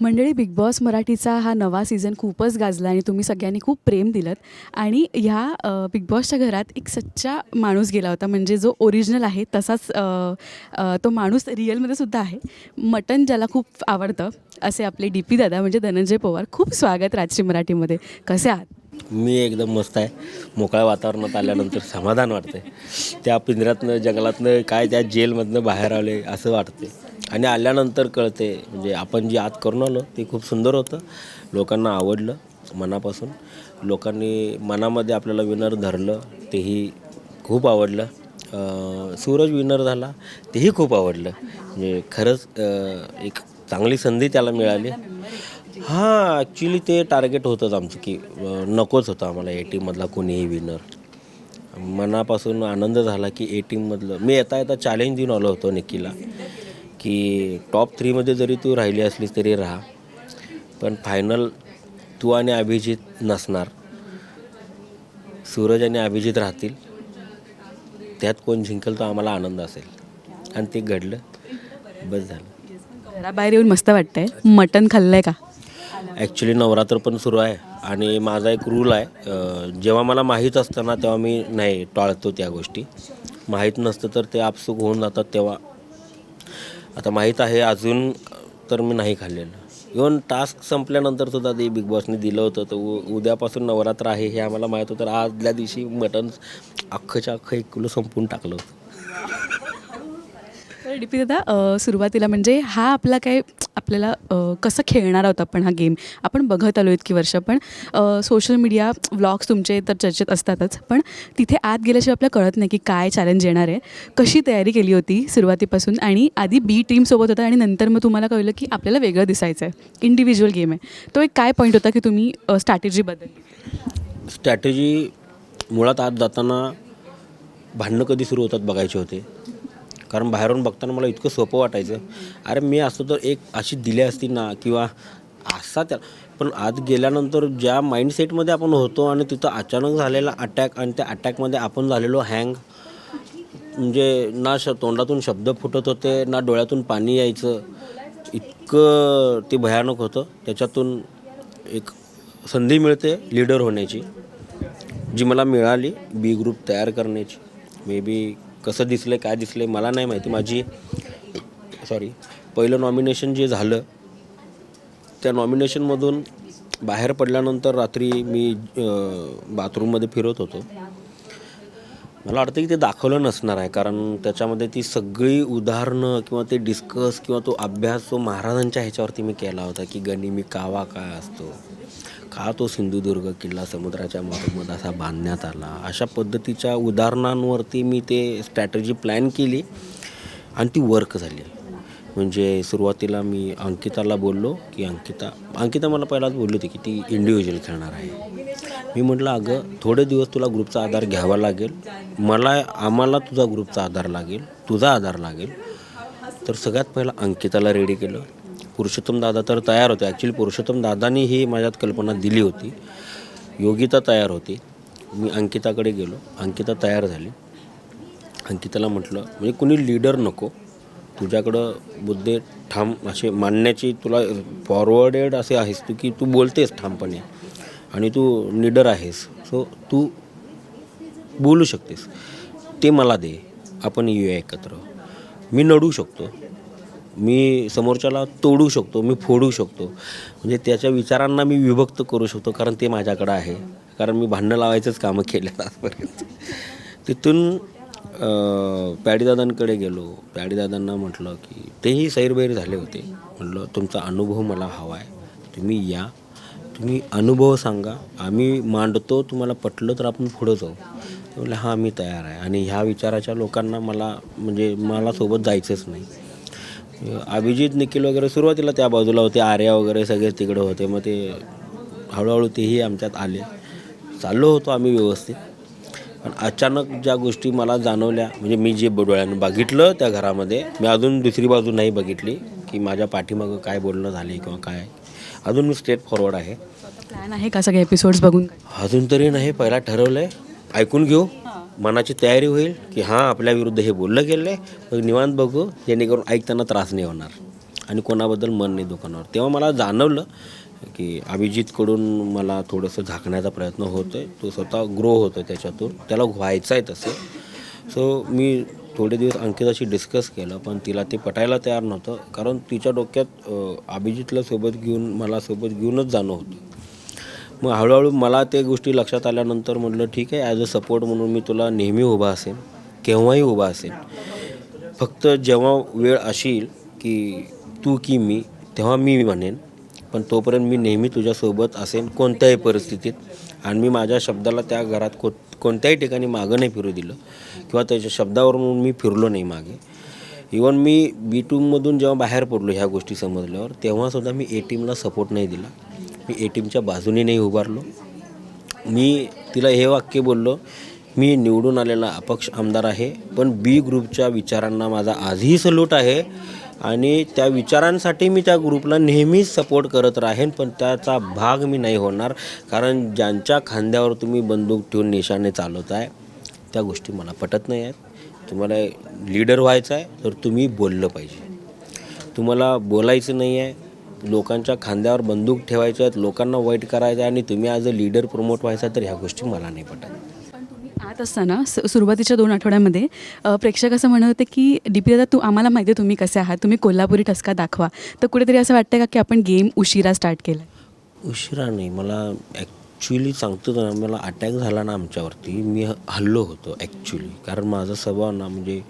मंडळी big boss मराठीचा हा नवा सीझन खूपच गाजला आणि तुम्ही सगळ्यांनी खूप प्रेम दिलं आणि ह्या बिग बॉसच्या घरात एक सच्चा माणूस गेला होता म्हणजे जो ओरिजिनल आहे तसाच तो माणूस रिअलमध्ये सुद्धा आहे. मटन ज्याला खूप आवडतं असे आपले डी पी दादा म्हणजे धनंजय पवार खूप स्वागत राजश्री मराठीमध्ये. कसे आहात? मी एकदम मस्त आहे. मोकळ्या वातावरणात आल्यानंतर समाधान वाटते त्या पिंजऱ्यातनं जंगलातनं काय त्या जेलमधनं बाहेर आले असं वाटते आणि आल्यानंतर कळते म्हणजे आपण जे आत करून आलो ते खूप सुंदर होतं. लोकांना आवडलं मनापासून. लोकांनी मनामध्ये आपल्याला विनर धरलं तेही खूप आवडलं. सूरज विनर झाला तेही खूप आवडलं. म्हणजे खरंच एक चांगली संधी त्याला मिळाली. हां ॲक्च्युली ते टार्गेट होतंच आमचं की नकोच होतं आम्हाला ए टीममधला कोणीही विनर मनापासून आनंद झाला की ए टीममधलं मी येता येता चॅलेंज देऊन आलो होतो निकीला की टॉप थ्रीमध्ये जरी तू राहिली असलीस तरी राहा. पण फायनल तू आणि अभिजित नसणार. सूरज आणि अभिजित राहतील. त्यात कोण जिंकेल तो आम्हाला आनंद असेल. आणि ते घडलं. बस झालं. घराबाहेर येऊन मस्त वाटतंय. मटन खाल्लंय का? ॲक्च्युली नवरात्र पण सुरू आहे. आणि माझा एक रूल आहे जेव्हा मला माहीत असतं ना तेव्हा मी नाही टाळतो त्या गोष्टी. माहीत नसतं तर ते आपसूक होऊन जातात तेव्हा आता माहीत आहे अजून तर मी नाही खाल्लेलं. इवन टास्क संपल्यानंतर सुद्धा ते बिग बॉसने दिलं होतं तर उ उद्यापासून नवरात्र आहे हे आम्हाला माहीत होतं. तर आजल्या दिवशी मटण अख्खच्या अख्खं एक किलो संपून टाकलं होतं. तर डी दादा सुरुवातीला म्हणजे हा आपला काय आपल्याला कसं खेळणार आहोत आपण हा गेम? आपण बघत आलो इतकी वर्ष पण सोशल मीडिया व्लॉग्स तुमचे तर चर्चेत असतातच. पण तिथे आत गेल्याशिवाय आपल्याला कळत नाही की काय चॅलेंज येणार आहे. कशी तयारी केली होती सुरुवातीपासून? आणि आधी बी टीमसोबत होता आणि नंतर मग तुम्हाला कळलं की आपल्याला वेगळं दिसायचं आहे. इंडिव्हिज्युअल गेम आहे. तो एक काय पॉईंट होता की तुम्ही स्ट्रॅटेजी बदलली स्ट्रॅटेजी मुळात आत जाताना भांडणं कधी सुरू होतात बघायचे होते. कारण बाहेरून बघताना मला इतकं सोपं वाटायचं. अरे मी असतो तर एक अशी दिली असती ना किंवा असा त्या पण आत गेल्यानंतर ज्या माइंडसेटमध्ये आपण होतो आणि तिथं अचानक झालेला अटॅक आणि त्या अटॅकमध्ये आपण झालेलो हँग म्हणजे ना श तोंडातून शब्द फुटत होते ना डोळ्यातून पाणी यायचं इतकं ते भयानक होतं. त्याच्यातून एक संधी मिळते लीडर होण्याची जी मला मिळाली बी ग्रुप तयार करण्याची. मे बी कसं दिसलं काय दिसलं मला नाही माहिती. माझी सॉरी पहिलं नॉमिनेशन जे झालं त्या नॉमिनेशनमधून बाहेर पडल्यानंतर रात्री मी बाथरूममध्ये फिरत होतो. मला वाटतं की ते दाखवलं नसणार आहे कारण त्याच्यामध्ये ती सगळी उदाहरणं किंवा ते डिस्कस किंवा तो अभ्यास जो महाराजांच्या ह्याच्यावरती मी केला होता की गनिमी कावा काय असतो. का तो सिंधुदुर्ग किल्ला समुद्राच्या मधोमध असा बांधण्यात आला? अशा पद्धतीच्या उदाहरणांवरती मी ते स्ट्रॅटजी प्लॅन केली आणि ती वर्क झाली. म्हणजे सुरुवातीला मी अंकिताला बोललो की अंकिता अंकिता मला पहिलाच बोलली होती की ती इंडिव्हिज्युअल खेळणार आहे. मी म्हटलं अगं थोडे दिवस तुला ग्रुपचा आधार घ्यावा लागेल. मला आम्हाला तुझा ग्रुपचा आधार लागेल तुझा आधार लागेल. तर सगळ्यात पहिला अंकिताला रेडी केलं. पुरुषोत्तम दादा तर तयार होते. ॲक्च्युली पुरुषोत्तम दादानी ही माझ्यात कल्पना दिली होती. योगिता तयार होती. मी अंकिताकडे गेलो. अंकिता तयार झाली. अंकिताला म्हटलं म्हणजे कुणी लीडर नको. तुझ्याकडं मुद्दे ठाम असे मांडण्याची तुला फॉरवर्डेड असे आहेस तू की तू बोलतेस ठामपणे आणि तू लीडर आहेस. सो तू बोलू शकतेस. ते मला दे. आपण येऊया एकत्र. मी नडू शकतो. मी समोरच्याला तोडू शकतो मी फोडू शकतो. म्हणजे त्याच्या विचारांना मी विभक्त करू शकतो कारण ते माझ्याकडं आहे. कारण मी भांडणं लावायचंच कामं केलं आजपर्यंत. तिथून पॅडीदादांकडे गेलो. पॅडीदादांना म्हटलं की तेही सैरबैर झाले होते. म्हटलं तुमचा अनुभव मला हवा आहे. तुम्ही या. तुम्ही अनुभव सांगा. आम्ही मांडतो तुम्हाला पटलं तर आपण पुढं जाऊ. ते म्हणले हां मी तयार आहे. आणि ह्या विचाराच्या लोकांना मला म्हणजे मला सोबत जायचंच नाही. अभिजित निखिल वगैरे सुरुवातीला त्या बाजूला होते. आर्या वगैरे सगळे तिकडं होते. मग ते हळूहळू तेही आमच्यात आले. चाललो होतो आम्ही व्यवस्थित. पण अचानक ज्या गोष्टी मला जाणवल्या म्हणजे मी जे डोळ्यानं बघितलं त्या घरामध्ये मी अजून दुसरी बाजू नाही बघितली की माझ्या पाठीमागं काय बोलणं झाले किंवा काय. अजून मी स्ट्रेट फॉरवर्ड आहे. प्लॅन आहे का सगळे एपिसोड्स बघून? अजून तरी नाही पहिला ठरवलं आहे ऐकून घेऊ. मनाची तयारी होईल की हां आपल्या विरुद्ध हे बोललं गेलं आहे मग निवांत बघू जेणेकरून ऐकताना त्रास नाही होणार. आणि कोणाबद्दल मन नाही दुकानावर तेव्हा मला जाणवलं की अभिजितकडून मला थोडंसं झाकण्याचा प्रयत्न होतो आहे तो स्वतः ग्रो होतो त्याच्यातून. त्याला व्हायचं आहे तसं. सो मी थोडे दिवस अंकिताशी डिस्कस केलं पण तिला ते पटायला तयार नव्हतं. कारण तिच्या डोक्यात अभिजितला सोबत घेऊन मला सोबत घेऊनच जाणं होतं. मग हळूहळू मला ते गोष्टी लक्षात आल्यानंतर म्हटलं ठीक आहे ॲज अ सपोर्ट म्हणून मी तुला नेहमी उभा असेन केव्हाही उभा असेन. फक्त जेव्हा वेळ असेल की तू की मी तेव्हा मी म्हणेन पण तोपर्यंत मी नेहमी तुझ्यासोबत असेन कोणत्याही परिस्थितीत. आणि मी माझ्या शब्दाला त्या घरात को कोणत्याही ठिकाणी मागं नाही फिरू दिलं किंवा त्याच्या शब्दावरून मी फिरलो नाही मागे. इवन मी बी टूमधून जेव्हा बाहेर पडलो ह्या गोष्टी समजल्यावर तेव्हासुद्धा मी ए टीमला सपोर्ट नाही दिला. मी ए टीमच्या बाजूने नाही उभारलो. मी तिला हे वाक्य बोललो मी निवडून आलेला अपक्ष आमदार आहे पण बी ग्रुपच्या विचारांना माझा आजही सल्यूट आहे आणि त्या विचारांसाठी मी त्या ग्रुपला नेहमीच सपोर्ट करत राहीन पण त्याचा भाग मी नाही होणार कारण ज्यांच्या खांद्यावर तुम्ही बंदूक ठेवून निशाने चालवत आहे त्या गोष्टी मला पटत नाही आहेत. तुम्हाला लीडर व्हायचं आहे तर तुम्ही बोललं पाहिजे. तुम्हाला बोलायचं नाही आहे लोकांच्या खांद्यावर बंदूक ठेवायच्या आहेत लोकांना वाईट करायचं आहे आणि तुम्ही ॲज अ लीडर प्रमोट व्हायचा तर ह्या गोष्टी मला नाही पटत. आत असताना स- सुरुवातीच्या दोन आठवड्यामध्ये प्रेक्षक असं म्हणत होते की डी पी दादा तू आम्हाला माहिती आहे तुम्ही कसे आहात तुम्ही कोल्हापुरी ठसका दाखवा. तर कुठेतरी असं वाटतं का की आपण गेम उशिरा स्टार्ट केला? उशिरा नाही. मला ॲक्च्युली सांगतो ना मला अटॅक झाला ना आमच्यावरती मी हल्लो होतो ॲक्च्युली कारण माझा स्वभाव ना म्हणजे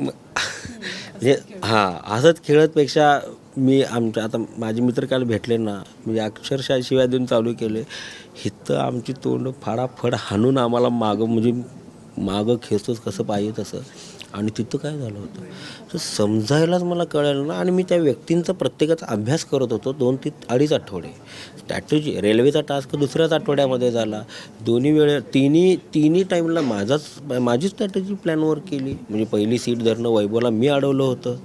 म्हणजे हां असंच खेळतपेक्षा मी आमच्या आता माझे मित्र काल भेटले ना म्हणजे अक्षरशः शिवाय देऊन चालू केले. हिथं आमची तोंड फाडाफड हाणून आम्हाला मागं म्हणजे मागं खेचतोच कसं पाहिजे तसं. आणि तिथं काय झालं होतं? तर समजायलाच मला कळलं ना आणि मी त्या व्यक्तींचा प्रत्येकाचा अभ्यास करत होतो दोन ते अडीच आठवडे. स्ट्रॅटेजी रेल्वेचा टास्क दुसऱ्याच आठवड्यामध्ये झाला. दोन्ही वेळे तिन्ही तिन्ही टाईमला माझाच माझी स्ट्रॅटजी प्लॅनवर केली. म्हणजे पहिली सीट धरणं वैभवला मी अडवलं होतं.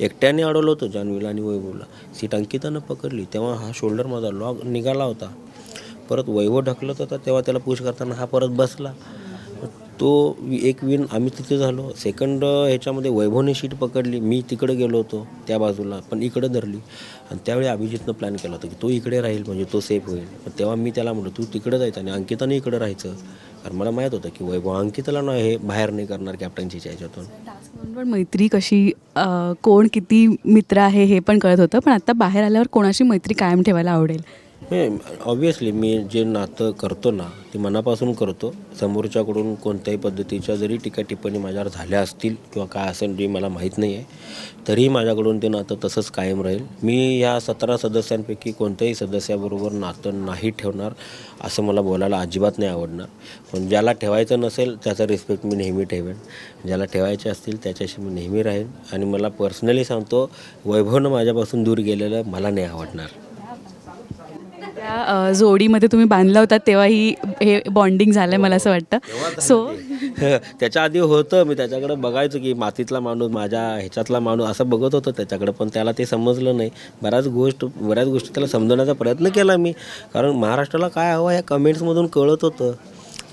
एकट्याने अडवलं होतं जान्हवीला आणि वैभवला. सीट अंकितानं पकडली. तेव्हा हा शोल्डर माझा लॉग निघाला होता. परत वैभव ढकलत होता तेव्हा त्याला पुश करताना हा परत बसला. तो एक विन आम्ही तिथे झालो. सेकंड ह्याच्यामध्ये वैभवने शीट पकडली. मी तिकडे गेलो होतो त्या बाजूला पण इकडे धरली. आणि त्यावेळी अभिजितनं प्लॅन केला होता की तो इकडे राहील म्हणजे तो सेफ होईल. पण तेव्हा मी त्याला म्हटलं तू तिकडे जायचं आणि अंकिताने इकडे राहायचं. कारण मला माहीत होतं की वैभव अंकितला ना हे बाहेर नाही करणार कॅप्टन्सीच्या याच्यातून पण मैत्री कशी कोण किती मित्र आहे हे पण कळत होतं पण आता बाहेर आल्यावर कोणाशी मैत्री कायम ठेवायला आवडेल? ऑब्वियसली मी जे नातं करतो ना ते मनापासून करतो. समोरच्याकडून कोणत्याही पद्धतीच्या जरी टीका टिप्पणी माझ्यावर झाल्या असतील किंवा काय असेल जे मला माहीत नाही आहे तरीही माझ्याकडून ते नातं तसंच कायम राहील. मी या सतरा सदस्यांपैकी कोणत्याही सदस्याबरोबर नातं नाही ठेवणार असं मला बोलायला अजिबात नाही आवडणार. पण ज्याला ठेवायचं नसेल त्याचा रिस्पेक्ट मी नेहमी ठेवेन. ज्याला ठेवायचे असतील त्याच्याशी मी नेहमी राहीन. आणि मला पर्सनली सांगतो वैभवनं माझ्यापासून दूर गेलेलं मला नाही आवडणार. त्या जोडीमध्ये तुम्ही बांधला होता तेव्हाही हे बॉन्डिंग झालं मला असं वाटतं. सो त्याच्या आधी होतं मी त्याच्याकडे बघायचो की मातीतला माणूस माझ्या ह्याच्यातला माणूस असं बघत होतं त्याच्याकडे पण त्याला ते समजलं नाही. बऱ्याच गोष्ट बऱ्याच गोष्टी त्याला समजवण्याचा प्रयत्न केला मी. कारण महाराष्ट्राला काय हवं ह्या कमेंट्समधून कळत होतं.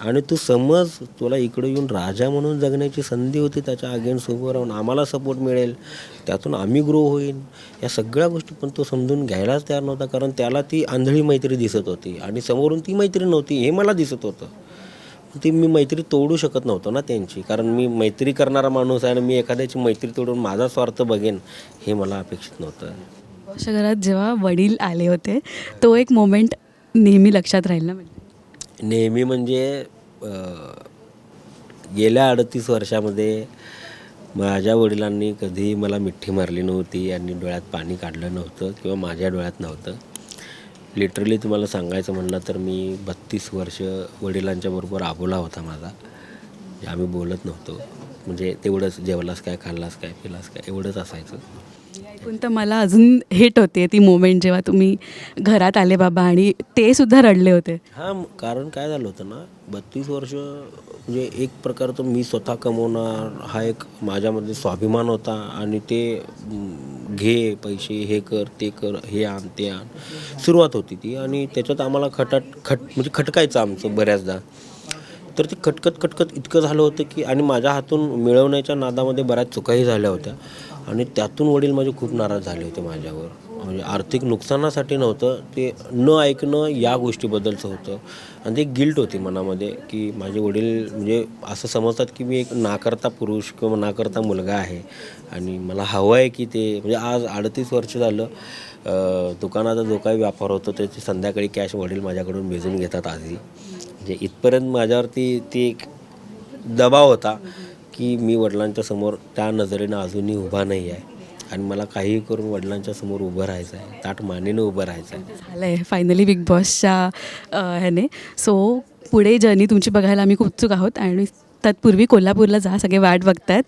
आणि तू समज तुला इकडे येऊन राजा म्हणून जगण्याची संधी होती त्याच्या अगेन्स्ट उभं राहून आम्हाला सपोर्ट मिळेल त्यातून आम्ही ग्रो होईल या सगळ्या गोष्टी पण तो समजून घ्यायलाच तयार नव्हता कारण त्याला ती आंधळी मैत्री दिसत होती आणि समोरून ती मैत्री नव्हती हे मला दिसत होतं. ती मी मैत्री तोडू शकत नव्हतो ना त्यांची कारण मी मैत्री करणारा माणूस आहे आणि मी एखाद्याची मैत्री तोडून माझा स्वार्थ बघेन हे मला अपेक्षित नव्हतं. अशा घरात जेव्हा वडील आले होते तो एक मोमेंट नेहमी लक्षात राहील ना? नेहमी म्हणजे गेल्या अडतीस वर्षामध्ये माझ्या वडिलांनी कधीही मला मिठी मारली नव्हती आणि डोळ्यात पाणी काढलं नव्हतं किंवा माझ्या डोळ्यात नव्हतं. लिटरली तुम्हाला सांगायचं म्हणलं तर मी बत्तीस वर्ष वडिलांच्या बरोबर आबोला होता माझा. आम्ही बोलत नव्हतो. म्हणजे तेवढंच जेवलास काय खाल्लास काय पिलास काय एवढंच असायचं. ऐकून तर मला अजून हेट होते ती मोमेंट जेव्हा तुम्ही घरात आले बाबा आणि ते सुद्धा रडले होते. हां कारण काय झालं होतं ना बत्तीस वर्ष म्हणजे एक प्रकार तो मी स्वतः कमवणार हा एक माझ्यामध्ये स्वाभिमान होता आणि ते घे पैसे हे कर ते कर हे आण ते आण. सुरुवात होती ती आणि त्याच्यात आम्हाला खटाट खट म्हणजे खटकायचं आमचं बऱ्याचदा. तर ती कटकत कटकत इतकं झालं होतं की आणि माझ्या हातून मिळवण्याच्या नादामध्ये बऱ्याच चुकाही झाल्या होत्या. आणि त्यातून वडील माझे खूप नाराज झाले होते माझ्यावर. म्हणजे आर्थिक नुकसानासाठी नव्हतं ते न ऐकणं या गोष्टीबद्दलचं होतं. आणि ते गिल्ट होती मनामध्ये की माझे वडील म्हणजे असं समजतात की मी एक नाकर्ता पुरुष किंवा नाकर्ता मुलगा आहे. आणि मला हवं आहे की ते म्हणजे आज अडतीस वर्ष झालं दुकानाचा जो काही व्यापार होतो त्याची संध्याकाळी कॅश वडील माझ्याकडून भेजून घेतात आधी. म्हणजे इथपर्यंत माझ्यावरती ती एक दबाव होता की मी वडिलांच्या समोर त्या नजरेनं अजूनही उभा नाही आहे. आणि मला काहीही करून वडिलांच्या समोर उभं राहायचं आहे. ताट मानेनं उभं राहायचं आहे. झालं आहे फायनली बिग बॉसच्या ह्याने. सो पुढे जर्नी तुमची बघायला आम्ही खूप उत्सुक आहोत आणि तत्पूर्वी कोल्हापूरला जा सगळे वाट बघतायत.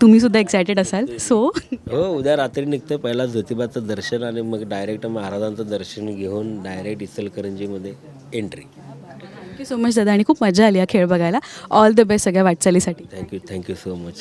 तुम्ही सुद्धा एक्सायटेड असाल. सो हो उद्या रात्री निघतं पहिला ज्योतिबाचं दर्शन आणि मग डायरेक्ट महाराजांचं दर्शन घेऊन direct इचलकरंजीमध्ये entry thank you so much दादा आणि खूप मजा आली हा खेळ बघायला. ऑल द बेस्ट सगळ्या वाटचालीसाठी. Thank you thank you so much